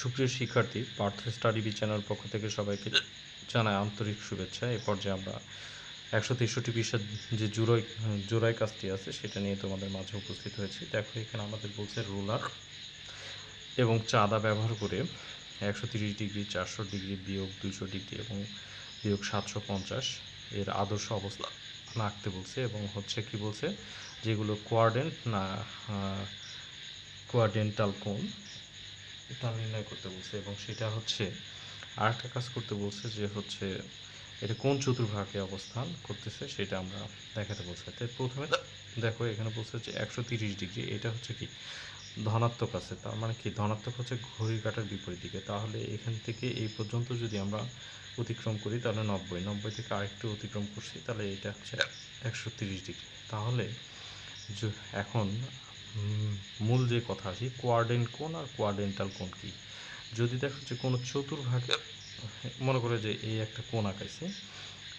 সুপ্রিয় শিক্ষার্থী, Partha study B channel পক্ষ থেকে সবাইকে জানাই আন্তরিক শুভেচ্ছা। এই পর্যায়ে আমরা একশো তেষট্টি পৃষ্ঠার যে জুড়াই, জোড়াই কাজটি আছে, সেটা নিয়ে তোমাদের মাঝে উপস্থিত হয়েছি। দেখো, এখানে আমাদের বলছে রুলার এবং চাঁদা ব্যবহার করে একশো তিরিশ ডিগ্রি, চারশো ডিগ্রি বিয়োগ দুইশো ডিগ্রি এবং বিয়োগ সাতশো পঞ্চাশ এর আদর্শ অবস্থা আঁকতে বলছে এবং হচ্ছে কি বলছে? যেগুলো কোয়ার্ডেন্ট না কোয়ার্ডেন্টাল কোণ তা নির্ণয় করতে বলছে এবং সেটা হচ্ছে আরেকটা কাজ করতে বলছে যে হচ্ছে এটা কোন চতুর্ভাগে অবস্থান করতেছে সেটা আমরা দেখাতে বলছে। তাই প্রথমে দেখো এখানে বলছে যে একশো তিরিশ ডিগ্রি, এটা হচ্ছে কি? ধনাত্মক আছে, তার মানে কি? ধনাত্মক হচ্ছে ঘড়ির কাটার বিপরীত দিকে। তাহলে এখান থেকে এই পর্যন্ত যদি আমরা অতিক্রম করি তাহলে নব্বই নব্বই থেকে আরেকটু অতিক্রম করছি, তাহলে এটা হচ্ছে একশো তিরিশ ডিগ্রি। তাহলে এখন মূল যে কথা আসি কোয়ার্ডেন্ট কোন আর কোয়ার্ডেন্টাল কোন কি? যদি দেখো যে কোনো চতুর্ভাগে, মনে করে যে এই একটা কোণ আঁকাইছে,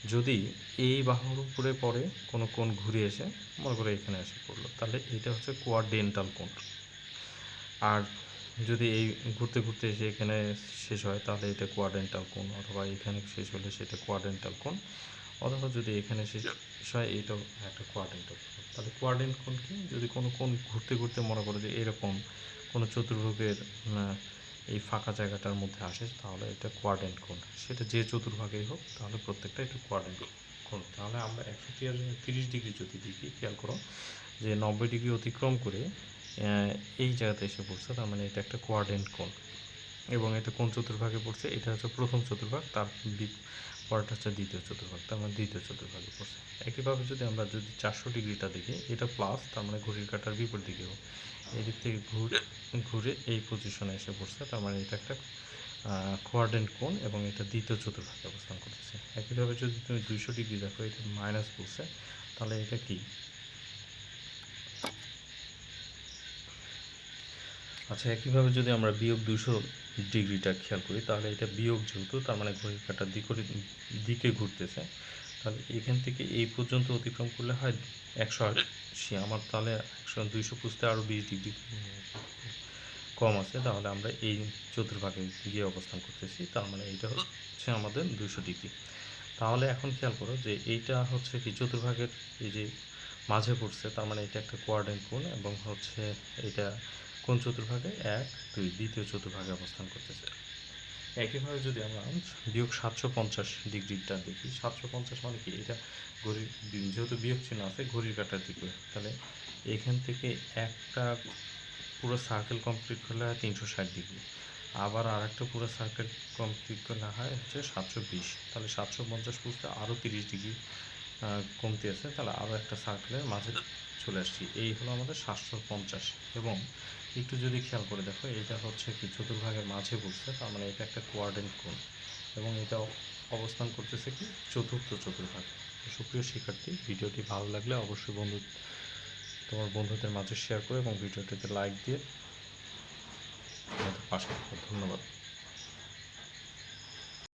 যদি এই বাহুর উপরে পড়ে কোনো কোণ ঘুরে এসে, মনে করে এখানে এসে পড়ল, তাহলে এটা হচ্ছে কোয়ার্ডেন্টাল কোণ। আর যদি এই ঘুরতে ঘুরতে এসে এখানে শেষ হয়, তাহলে এটা কোয়ার্ডেন্টাল কোণ, অথবা এখানে শেষ হলে সেটা কোয়ার্ডেন্টাল কোণ। অথবা যদি এখানে শেষ হয় এটাও একটা কোণ তাহলে কোয়ার্ডেন্ট কোণ কি? যদি কোনো কোন ঘুরতে ঘুরতে মনে করো যে এরকম কোনো চতুর্ভুগের এই ফাঁকা জায়গাটার মধ্যে আসে তাহলে এটা কোয়ার্ডেন্ট কোণ সেটা যে চতুর্ভাগেই হোক তাহলে প্রত্যেকটা একটু কোয়ার্ডেন্ট কোণ তাহলে আমরা একশো তিরিশ ডিগ্রি যদি দেখি খেয়াল করো যে নব্বই ডিগ্রি অতিক্রম করে এই জায়গাতে এসে পড়ছে তার মানে এটা একটা কোয়ার্ডেন্ট কোণ এবং এটা কোন চতুর্ভাগে পড়ছে? এটা হচ্ছে প্রথম চতুর্ভাগ, তার পরটা হচ্ছে দ্বিতীয় চতুর্ভাগ, তার মানে দ্বিতীয় চতুর্ভাগে পড়ছে। একইভাবে যদি আমরা যদি চারশো ডিগ্রিটা দেখি, এটা প্লাস তার মানে ঘড়ির কাটার বিপরীত দিকে হোক। এদিক থেকে ঘুরে ঘুরে এই পজিশনে এসে পড়ছে, তার মানে এটা একটা কোয়ার্ডেন্ট কোণ এবং এটা দ্বিতীয় চতুর্ভাগে অবস্থান করতেছে। একইভাবে যদি তুমি দুইশো ডিগ্রি দেখো, এটা মাইনাস বলছে তাহলে এটা কি? আচ্ছা একইভাবে যদি আমরা বিয়োগ দুশো ডিগ্রিটা খেয়াল করি, তাহলে এটা বিয়োগ যেহেতু, তার মানে ঘড়ির কাঁটার দিকে দিকে ঘুরতেছে। তাহলে এখান থেকে এই পর্যন্ত অতিক্রম করলে হয় একশো আশি আমার তাহলে একশো দুইশো পুষতে আরও বিশ ডিগ্রি কম আছে, তাহলে আমরা এই চতুর্ভাগে গিয়ে অবস্থান করতেছি, তার মানে এইটা হচ্ছে আমাদের দুইশো ডিগ্রি। তাহলে এখন খেয়াল করো যে এইটা হচ্ছে কি চতুর্ভাগের এই যে মাঝে পড়ছে, তার মানে এটা একটা কোয়ার্ডেন্ট কোণ এবং হচ্ছে এটা কোন চতুর্ভাগে? এক, দুই, দ্বিতীয় চতুর্ভাগে অবস্থান করতেছে। একইভাবে যদি আমরা বিয়োগ সাতশো পঞ্চাশ ডিগ্রিটা দেখি, সাতশো পঞ্চাশ মানে কি? এটা ঘড়ির, যেহেতু বিয়োগ চিহ্ন আছে, ঘড়ির কাটার দিকে। তাহলে এখান থেকে একটা পুরো সার্কেল কমপ্লিট করলে হয় তিনশো ষাট ডিগ্রি। আবার আর একটা পুরো সার্কেল কমপ্লিট করলে হয় হচ্ছে সাতশো বিশ। তাহলে সাতশো পঞ্চাশ বুঝতে আরও তিরিশ ডিগ্রি কমতি আছে, তাহলে আরও একটা সার্কেলের মাঝে চলে আসছি। এই হলো আমাদের সাতশো পঞ্চাশ এবং একটু যদি খেয়াল করে দেখো, এটা হচ্ছে কি, চতুর্ভাগের মাঝে বসছে, তার মানে এটা একটা কোয়ার্ডেন্ট কোণ এবং এটা অবস্থান করতেছে কি, চতুর্থ চতুর্ভাগ। সুপ্রিয় শিক্ষার্থী, ভিডিওটি ভালো লাগলে অবশ্যই বন্ধু, তোমার বন্ধুদের মাঝে শেয়ার করে এবং ভিডিওটিতে লাইক দিয়ে ধন্যবাদ।